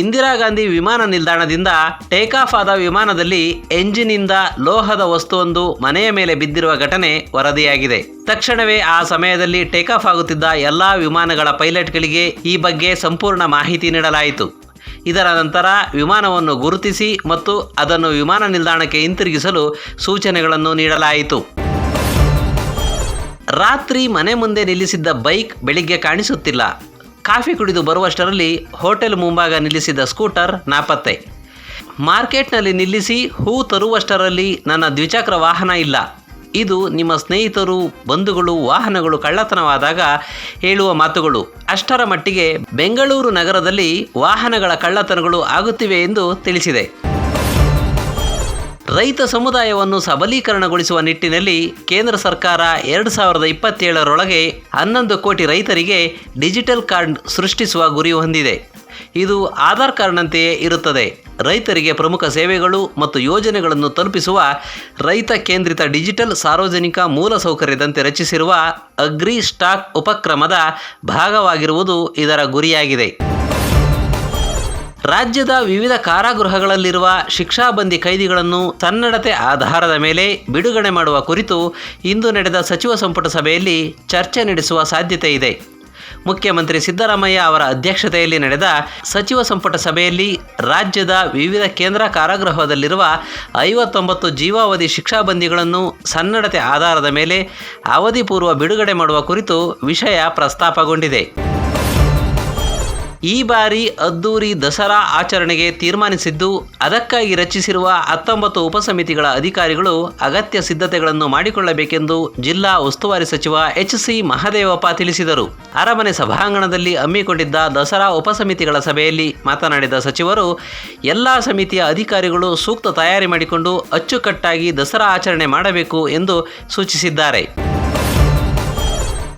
ಇಂದಿರಾ ಗಾಂಧಿ ವಿಮಾನ ನಿಲ್ದಾಣದಿಂದ take off ಆದ ವಿಮಾನದಲ್ಲಿ ಎಂಜಿನಿಂದ ಲೋಹದ ವಸ್ತುವೊಂದು ಮನೆಯ ಮೇಲೆ ಬಿದ್ದಿರುವ ಘಟನೆ ವರದಿಯಾಗಿದೆ. ತಕ್ಷಣವೇ ಆ ಸಮಯದಲ್ಲಿ ಟೇಕ್ ಆಫ್ ಆಗುತ್ತಿದ್ದ ಎಲ್ಲಾ ವಿಮಾನಗಳ ಪೈಲಟ್ಗಳಿಗೆ ಈ ಬಗ್ಗೆ ಸಂಪೂರ್ಣ ಮಾಹಿತಿ ನೀಡಲಾಯಿತು. ಇದರ ನಂತರ ವಿಮಾನವನ್ನು ಗುರುತಿಸಿ ಮತ್ತು ಅದನ್ನು ವಿಮಾನ ನಿಲ್ದಾಣಕ್ಕೆ ಹಿಂತಿರುಗಿಸಲು ಸೂಚನೆಗಳನ್ನು ನೀಡಲಾಯಿತು. ರಾತ್ರಿ ಮನೆ ಮುಂದೆ ನಿಲ್ಲಿಸಿದ್ದ ಬೈಕ್ ಬೆಳಿಗ್ಗೆ ಕಾಣಿಸುತ್ತಿಲ್ಲ. ಕಾಫಿ ಕುಡಿದು ಬರುವಷ್ಟರಲ್ಲಿ ಹೋಟೆಲ್ ಮುಂಭಾಗ ನಿಲ್ಲಿಸಿದ ಸ್ಕೂಟರ್ ನಾಪತ್ತೆ. ಮಾರ್ಕೆಟ್ನಲ್ಲಿ ನಿಲ್ಲಿಸಿ ಹೂ ತರುವಷ್ಟರಲ್ಲಿ ನನ್ನ ದ್ವಿಚಕ್ರ ವಾಹನ ಇಲ್ಲ. ಇದು ನಿಮ್ಮ ಸ್ನೇಹಿತರು, ಬಂಧುಗಳು, ವಾಹನಗಳು ಕಳ್ಳತನವಾದಾಗ ಹೇಳುವ ಮಾತುಗಳು. ಅಷ್ಟರ ಮಟ್ಟಿಗೆ ಬೆಂಗಳೂರು ನಗರದಲ್ಲಿ ವಾಹನಗಳ ಕಳ್ಳತನಗಳು ಆಗುತ್ತಿವೆ ಎಂದು ತಿಳಿಸಿದೆ. ರೈತ ಸಮುದಾಯವನ್ನು ಸಬಲೀಕರಣಗೊಳಿಸುವ ನಿಟ್ಟಿನಲ್ಲಿ ಕೇಂದ್ರ ಸರ್ಕಾರ ಎರಡು ಸಾವಿರದ ಇಪ್ಪತ್ತೇಳರೊಳಗೆ ಹನ್ನೊಂದು ಕೋಟಿ ರೈತರಿಗೆ ಡಿಜಿಟಲ್ ಕಾರ್ಡ್ ಸೃಷ್ಟಿಸುವ ಗುರಿ ಹೊಂದಿದೆ. ಇದು ಆಧಾರ್ ಕಾರ್ಡ್ನಂತೆಯೇ ಇರುತ್ತದೆ. ರೈತರಿಗೆ ಪ್ರಮುಖ ಸೇವೆಗಳು ಮತ್ತು ಯೋಜನೆಗಳನ್ನು ತಲುಪಿಸುವ ರೈತ ಕೇಂದ್ರಿತ ಡಿಜಿಟಲ್ ಸಾರ್ವಜನಿಕ ಮೂಲಸೌಕರ್ಯದಂತೆ ರಚಿಸಿರುವ ಅಗ್ರಿ ಸ್ಟಾಕ್ ಉಪಕ್ರಮದ ಭಾಗವಾಗಿರುವುದು ಇದರ ಗುರಿಯಾಗಿದೆ. ರಾಜ್ಯದ ವಿವಿಧ ಕಾರಾಗೃಹಗಳಲ್ಲಿರುವ ಶಿಕ್ಷಾಬಂದಿ ಕೈದಿಗಳನ್ನು ಸನ್ನಡತೆ ಆಧಾರದ ಮೇಲೆ ಬಿಡುಗಡೆ ಮಾಡುವ ಕುರಿತು ಇಂದು ನಡೆದ ಸಚಿವ ಸಂಪುಟ ಸಭೆಯಲ್ಲಿ ಚರ್ಚೆ ನಡೆಸುವ ಸಾಧ್ಯತೆ ಇದೆ. ಮುಖ್ಯಮಂತ್ರಿ ಸಿದ್ದರಾಮಯ್ಯ ಅವರ ಅಧ್ಯಕ್ಷತೆಯಲ್ಲಿ ನಡೆದ ಸಚಿವ ಸಂಪುಟ ಸಭೆಯಲ್ಲಿ ರಾಜ್ಯದ ವಿವಿಧ ಕೇಂದ್ರ ಕಾರಾಗೃಹದಲ್ಲಿರುವ ಐವತ್ತೊಂಬತ್ತು ಜೀವಾವಧಿ ಶಿಕ್ಷಾಬಂದಿಗಳನ್ನು ಸನ್ನಡತೆ ಆಧಾರದ ಮೇಲೆ ಅವಧಿ ಪೂರ್ವ ಬಿಡುಗಡೆ ಮಾಡುವ ಕುರಿತು ವಿಷಯ ಪ್ರಸ್ತಾಪಗೊಂಡಿದೆ. ಈ ಬಾರಿ ಅದ್ದೂರಿ ದಸರಾ ಆಚರಣೆಗೆ ತೀರ್ಮಾನಿಸಿದ್ದು, ಅದಕ್ಕಾಗಿ ರಚಿಸಿರುವ ಹತ್ತೊಂಬತ್ತು ಉಪಸಮಿತಿಗಳ ಅಧಿಕಾರಿಗಳು ಅಗತ್ಯ ಸಿದ್ಧತೆಗಳನ್ನು ಮಾಡಿಕೊಳ್ಳಬೇಕೆಂದು ಜಿಲ್ಲಾ ಉಸ್ತುವಾರಿ ಸಚಿವ ಎಚ್ ಸಿ ಮಹದೇವಪ್ಪ ತಿಳಿಸಿದರು. ಅರಮನೆ ಸಭಾಂಗಣದಲ್ಲಿ ಹಮ್ಮಿಕೊಂಡಿದ್ದ ದಸರಾ ಉಪಸಮಿತಿಗಳ ಸಭೆಯಲ್ಲಿ ಮಾತನಾಡಿದ ಸಚಿವರು, ಎಲ್ಲ ಸಮಿತಿಯ ಅಧಿಕಾರಿಗಳು ಸೂಕ್ತ ತಯಾರಿ ಮಾಡಿಕೊಂಡು ಅಚ್ಚುಕಟ್ಟಾಗಿ ದಸರಾ ಆಚರಣೆ ಮಾಡಬೇಕು ಎಂದು ಸೂಚಿಸಿದ್ದಾರೆ.